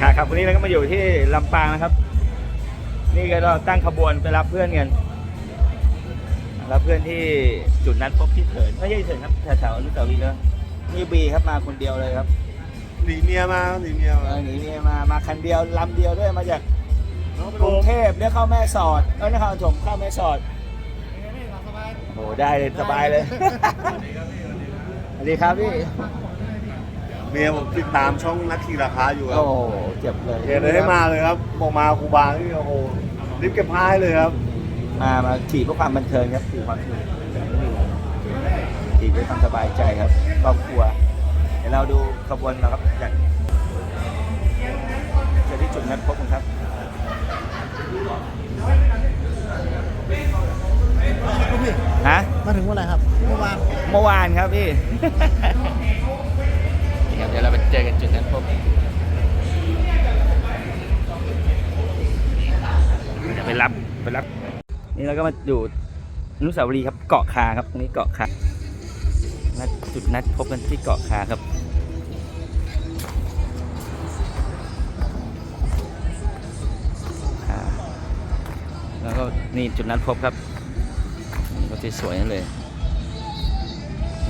ขาครับวันนี้เราก็มาอยู่ที่ลำปางนะครับ นี่ก็เราตั้งขบวนไปรับเพื่อนกันรับเพื่อนที่จุดนัดพบที่เถินไม่ใช่เถินครับแถวๆอนุสาวรีย์นะนี่บีครับมาคนเดียวเลยครับหนีเมียมาหนีเมียเอมาอหนีเนี่ยมามาคันเดียวลำเดียวด้วยมาจากกรุงเทพเรียกเข้าแม่สอดเอ้ยนครปฐมเข้าแม่สอดโอ้โหได้เลยสบายเลยสวัสดีครับพี่ เมียผมติดตามช่องนักขี่ราคาอยู่ครัโอ้บโหเจ็บเลยเกเลยให้มาเลยครับบอกมาครูบานี่โอ้โหรีบเก็บผ้าให้เลยครับมามาขี่เพื่อความบันเทิงครับขี่ความสนุกขี่เพื่อความสบายใจครับครอบครัว เดี๋ยวเราดูขบวนเราครับจากเจอที่จุดนัดพบกันครับ ฮะ มาถึงเมื่อไหร่ครับเมื่อวานเมื่อวานครับพี่ ไปรับนี่เราก็มาอยู่อนุสาวรีย์ครับเกาะคาครับตรงนี้เกาะคานัดจุดนัดพบกันที่เกาะคาครับแล้วก็นี่จุดนัดพบครับรถสวยนั่นเลย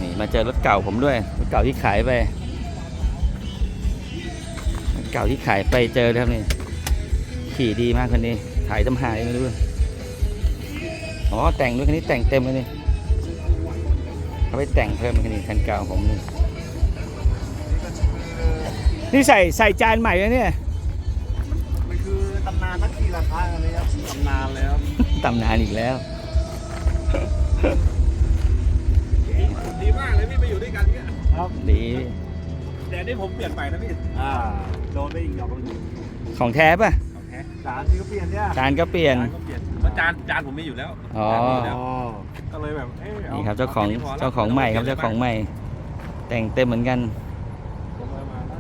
นี่มาเจอรถเก่าผมด้วยรถเก่าที่ขายไปรถเก่าที่ขายไปเจอแล้วครับนี่ขี่ดีมากคนนี้ ขายตำหายไม่รู้อ๋อแต่งด้วยคันนี้แต่งเต็มเลยนี่เขาไปแต่งเพิ่มคันนี้คันเก่าผมนี่นี่ใส่ใส่จานใหม่เลยเนี่ยมันคือตำนานนักขี่ราคาอันนี้ครับตำนานเลยครับตำนานอีกแล้วดีมากเลยพี่ไปอยู่ด้วยกันเนี่ยครับดีแต่นี่ผมเปลี่ยนไปนะพี่อ่าโดนไปอีกดอกหนึงของแท้ป่ะ โอเคสารที่เขาเปลี่ยนเนี่ยจานก็เปลี่ยนจานก็เปลี่ยนเพราะจานจานผมมีอยู่แล้วอ๋อ จานมียู่แล้ว อ๋อก็เลยแบบเอ้ยนี่ครับเจ้าของแนี้พละเจ้าของใหม่ครับเจ้าของใหม่ แต่งเต็มเหมือนกัน ผมเอามาได้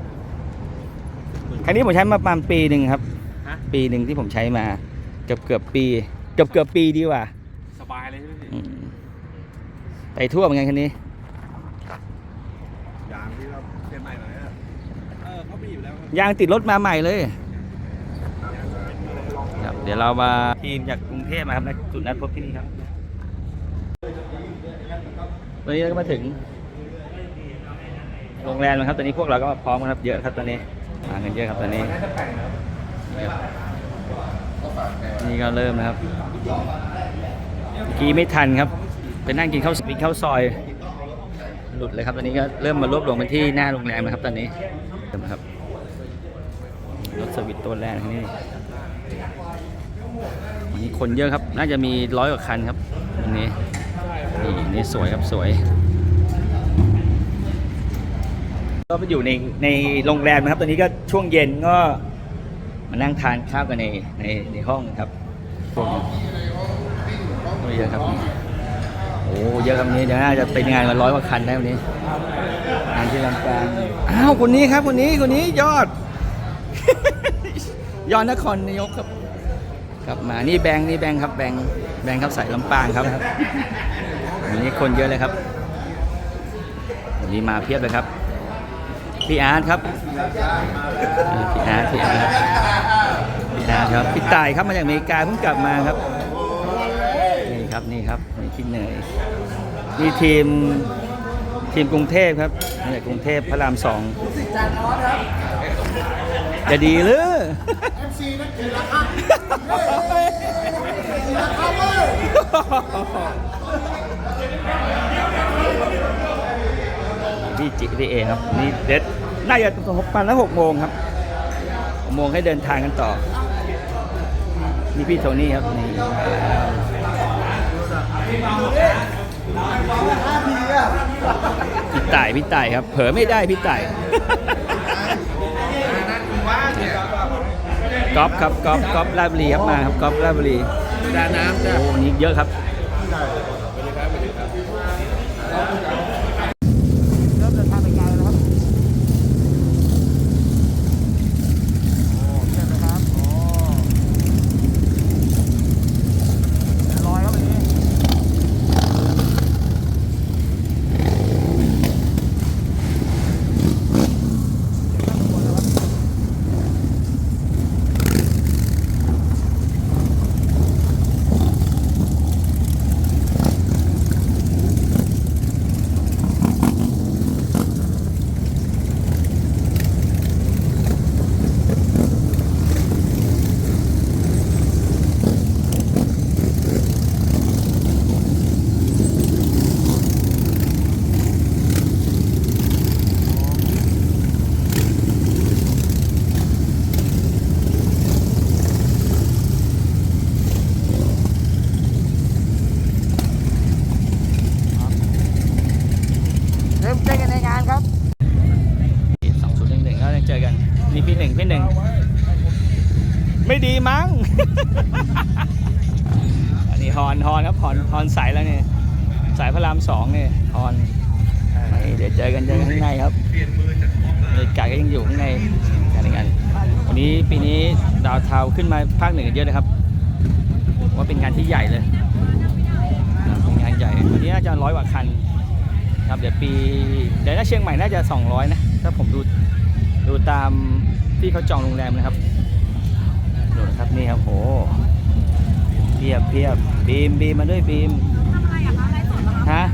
คันนี้ผมใช้มาประมาณปีหนึ่งครับ ฮะ ปีหนึ่งที่ผมใช้มา เกือบเกือบปี เกือบเกือบปีดีกว่าสบายเลยใช่ไหมพี่อืมไปทั่วเหมือนกันคันนี้ อย่างที่เราเปลี่ยนใหม่หน่อยนะเออเขามีอยู่แล้วยางติดรถมาใหม่เลยครับเดี๋ยวเรามาทีมจากกรุงเทพมาครับณจุดนัดพบที่นี่ครับ วันนี้เราก็มาถึงโรงแรมแล้วครับ ตอนนี้พวกเราก็มาพร้อมกันครับเยอะครับตอนนี้มากันเยอะครับตอนนี้ นี่ก็เริ่มนะครับกี้ไม่ทันครับไปนั่งกินข้าวกินข้าวซอย หลุดเลยครับตอนนี้ก็เริ่มมารวบรวมกันที่หน้าโรงแรมนะครับตอนนี้เริ่มครับรถสวิตตัวแรกนี่นนี้ คนเยอะครับ น่าจะมีร้อยกว่าคันครับวันนี้นี่นี่สวยครับสวย ก็ไปอยู่ในในโรงแรมนะครับ ตอนนี้ก็ช่วงเย็นก็มานั่งทานข้าวกันในในในห้องครับพวกนี้โอ้เยอะครับโอ้เยอะครับวันนี้เดี๋ยวน่าจะเป็นงานกันร้อยกว่าคันได้วันนี้งานที่ลำปางอ้าวคนนี้ครับคนนี้คนนี้ยอด ยอดนครนายกครับ ครับมานี่แบงค์นี่แบงค์ครับแบงค์แบงค์ครับใส่ลำปางครับวันนี้คนเยอะเลยครับวันนี้มาเพียบเลยครับพี่อาร์ตครับพี่อาร์ตพี่อาร์ตพี่อาร์ตครับพี่ตายครับมาจากอเมริกาเพิ่งกลับมาครับนี่ครับนี่ครับนี่ที่เหนื่อยนี่ทีมทีมกรุงเทพครับมาจากกรุงเทพพระรามสองจะดีหรือ พี่จิพี่เอครับนี่เด็ดน่าจะประมาณแล้วหกโมงครับหกโมงให้เดินทางกันต่อ นี่พี่โทนี่ครับนี่พี่ต่ายพี่ต่ายครับ เผลอไม่ได้พี่ต่าย ก๊อฟครับก๊อฟก๊อฟราชบุรีครับมาครับก๊อฟราชบุรีดาน้ำจ้ะโอ้วันนี้เยอะครับ เริ่มเดินทางไปไกลแล้วครับ โอ้เยี่ยมเลยครับ โอ้เรียบร้อยครับวันนี้ ไม่ดีมั้ง อนฮอนครับฮอนฮอนสายแล้วเนี่ยสายพระรามสองเนี่ยฮอนเดี๋ยวเจอกันเจอกันข้างในครับบรรยากาศก็ยังอยู่ข้างในกันกันวันนี้ปีนี้ดาวเทาขึ้นมาภาคหนือกันเยอะนะครับ ว่าเป็นงานที่ใหญ่เลยเป็นงานใหญ่วันนี้น่าจะร้อยกว่าคันครับเดี๋ยวปีเดี๋ยวถ้าเชียงใหม่น่าจะ 200 นะ ถ้าผมดูดูตามที่เขาจองโรงแรมนะครับดูนะครับนี่ครับโห เพียบเพียบบีมบีมมาด้วยบีมทำอะไรอะคะไลฟ์สดเหรอคะฮะ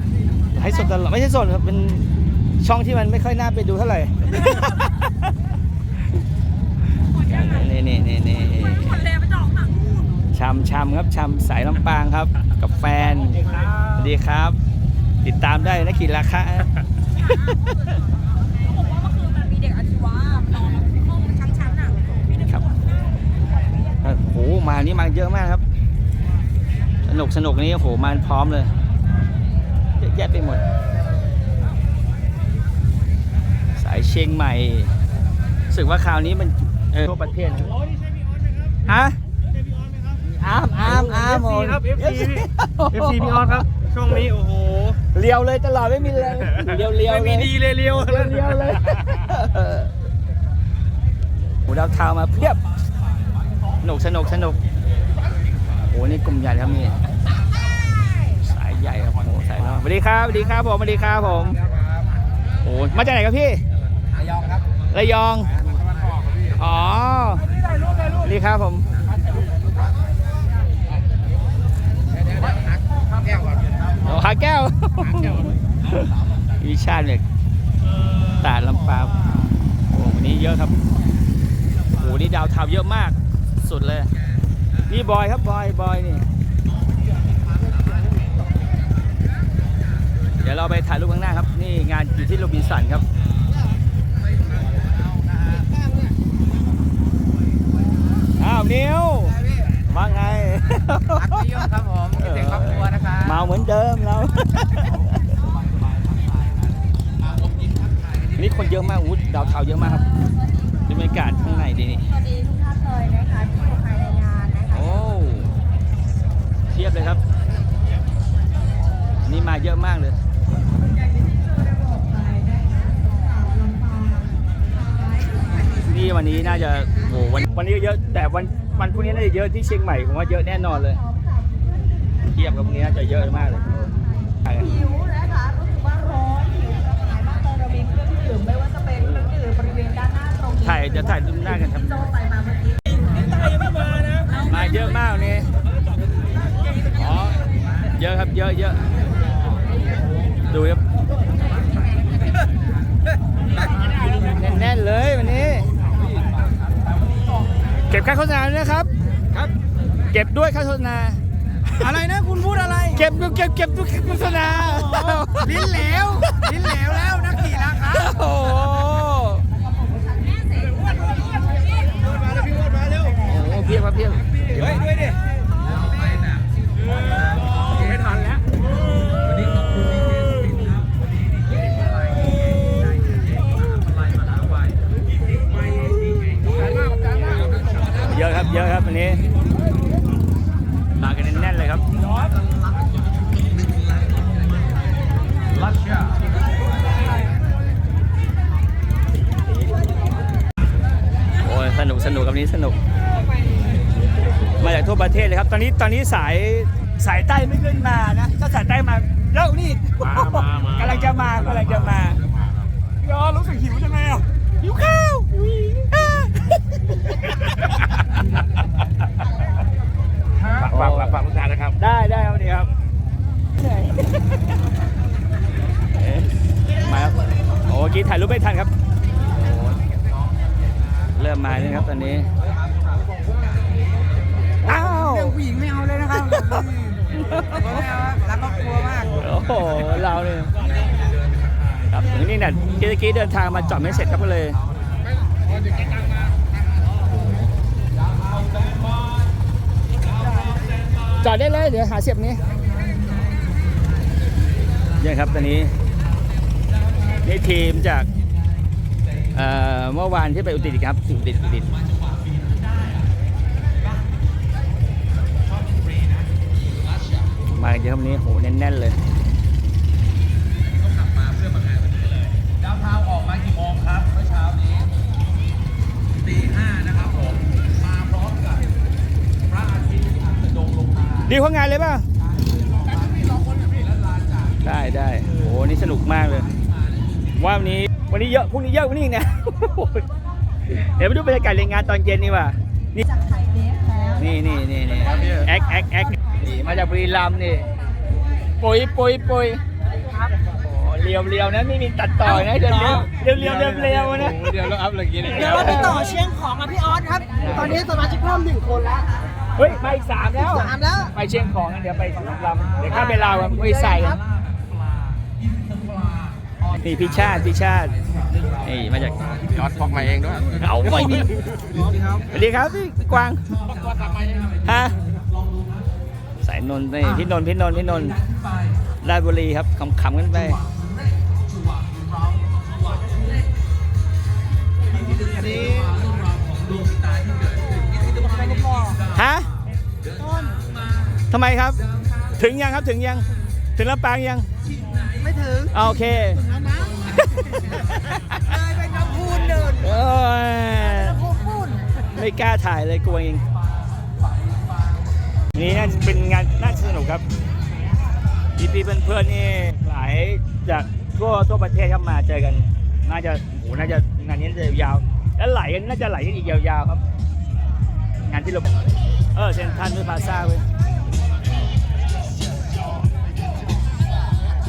ให้สดตลอดไม่ใช่สดครับเป็นช่องที่มันไม่ค่อยน่าไปดูเท่าไหร่นี่นี่นี่นี่หมดเลยไปจองหนังชำชำครับชำสายลำปางครับ กับแฟนสวัสดีครับ ติดตามได้นะขีดราคาเขาบอกว่าเมื่อคืนมันมีเด็กอาชีวะนอนห้องชั้นๆอะมีเด็กครับโอ้โหมานี่มาเยอะมากครับส นุกสนุกนี้โอ้โหมาพร้อมเลยเยอะแยะไปหมด สายเชียงใหม่รู้สึกว่าคราวนี้มันเออทั่วประเทศนะฮะอามอามอาม FC ครับ FC พี่ FC พี่ออสครับ ช่วงนี้โอ้โหเลียวเลยตลอดไม่มีเลยเลียวเลียวไม่เลยมีดีเลยเลี้ยวเลียวเลียวเลยหมูดาวเทามาเพียบสนุกสนุกสนุกโอ้นี่กลุ่มใหญ่ครับนี่ วัสดีครับสวัสดีครับผมสวัสดีครับผมโอ้มาจากไหนครับพี่ระยองครับระยองอ๋อสวัสดีครับผมแก้วก่อนโอ้หาแก้ววิชาติเนี่ยตาดลำปางโอ้วันนี้เยอะครับโอ้นี่ดาวเทาเยอะมากสุดเลย นี่บอยครับบอยบอยนี่ ดี๋ยวเราไปถ่ายรูปข้างหน้าครับ นี่งานอยู่ที่โรบินสันครับอ้าวนิวว่าไงรักพี่ยุ่งครับผมคิดถึงครอบครัวนะครับเมาเหมือนเดิมเรานี่คนเยอะมากอู้ดาวเทาเยอะมากครับดูบรรยากาศข้างในดีนี่สวัสดีทุกท่านเลยนะคะที่อยู่ภายในงานนะคะโอ้เทียบเลยครับ นี่มาเยอะมากเลย นี่วันนี้น่าจะโหวันวันนี้ก็เยอะแต่วันวันพรุ่งนี้น่าจะเยอะที่เชียงใหม่ผมว่าเยอะแน่นอนเลย เทียบกับพรุ่งนี้น่าจะเยอะมากเลยหิวนะคะรู้สึกว่าร้อนหิวกระหายมากเลยเรามีเครื่องดื่มไม่ว่าจะเป็นเครื่องดื่มบริเวณด้านหน้าตรงนี้ถ่ายเดี๋ยวถ่ายรูปหน้ากันครับโจไปมาเมื่อกี้มาเยอะมากวันนี้อ๋อเยอะครับเยอะเยอะ ดูครับ แน่นๆเลยวันนี้ เก็บ ค่าโฆษณาด้วยนะครับ ครับ เก็บด้วยค่าโฆษณา อะไรนะคุณพูดอะไรเก็บเก็บเก็บด้วยค่าโฆษณาลิ้นเหลวลิ้นเหลวแล้วนักขี่ราคาโอ้โหมาแล้วพี่อ้วนมาเร็วโอ้โหเพียบครับเพียบ เฮ้ยด้วยดิไม่ทันแล้ว เยอะครับ เยอะครับวันนี้ มากันแน่นๆเลยครับ โอ้ยสนุกสนุกกับนี้สนุก มาจากทั่วประเทศเลยครับ ตอนนี้ตอนนี้สายสายใต้ไม่ขึ้นมานะถ้าสายใต้มาแล้วนี่มามามากำลังจะมากำลังจะมาพี่ออสรู้สึกหิวจังเลยอะหิวข้าวอ่าฝากฝากฝากลูกชายนะครับ ได้ได้ครับดีครับเอ๊ะมาครับโอ้เมื่อกี้ถ่ายรูปไม่ทันครับโอ้เริ่มมาแล้วครับตอนนี้ เราเนี่ยครับนี่เนี่ยเมื่กี้เดินทางมาจอดไม่เสร็จครับก็เลยจอดได้เลยเดี๋ยวหาเสียบนี้เนี่ยครับตอนนี้นี่ทีมจากเมื่อวานที่ไปอุตรดิตครับอุตรดตอุตรดมาเยอะวันนี้โหแน่นๆเลย มาดีเพราะงานเลยป่ะได้ได้โอ้โหนี่สนุกมากเลย ว่าวันนี้วันนี้เยอะพรุ่งนี้เยอะกว่านี้อีกนะเดี๋ยวไปดูบรรยากาศในงานตอนเย็นนี่ว่ะนี่จากไข่เล็กแล้วนี่นี่นี่นี่แอคแอคแอคนี่มาจากบุรีรัมย์นี่ปุยปุยปุยโอ้เรียวเรียวนะไม่มีตัดต่อนะเรียวเรียวเรียวเรียวเรียวเรียวนะเดี๋ยวเราอัพอะไรกินเดี๋ยวเราไปต่อเชียงของกับพี่ออสครับ ตอนนี้สมาชิกเพิ่มหนึ่งคนแล้ว เฮ้ยมาอีกสามแล้ว สามแล้ว ไปเชียงของกันเดี๋ยวไปสองลำเดี๋ยวข้ามไปลาวกันไปใส่กันนี่พี่ชาติพี่ชาตินี่มาจากยอดพอกมาเองด้วยเอาไม่มีสวัสดีครับพี่กวางฮะสายนนท์นี่พี่นนท์พี่นนท์พี่นนท์ราชบุรีครับขำๆกันไป ฮะทำไมครับ ถึงยังครับถึงยัง ถึงลำปางยัง ไม่ถึงอ่าโอเคแล้วนะเลยไปน้ำพูนเดินโอ้ยพูนพูนไม่กล้าถ่ายเลยกลัวเองนี่น่าจะเป็นงานน่าจะสนุกครับพี่พี่ๆเพื่อนๆนี่หลายจากทั่วทั่วประเทศครับมาเจอกัน น่าจะโหน่าจะงานนี้น่าจะยาว แล้วไหลกันน่าจะไหลกันอีกยาวๆครับ งานที่เรา เออเซนทรันด้วยพลาซ่าเว้ย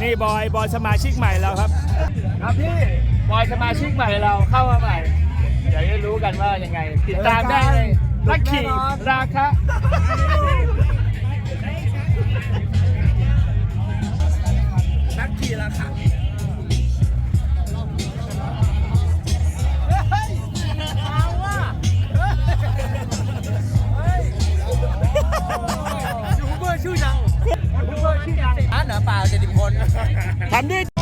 นี่บอยบอยสมาชิกใหม่เราครับ ครับพี่บอยสมาชิกใหม่เราเข้ามาใหม่ เดี๋ยวจะรู้กันว่ายังไง ติดตามได้เลยลักขี่ราคานักขี่ราคา ชื่อดังอะเหนือเปล่าเจ็ดสิบคน ทำดิ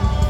า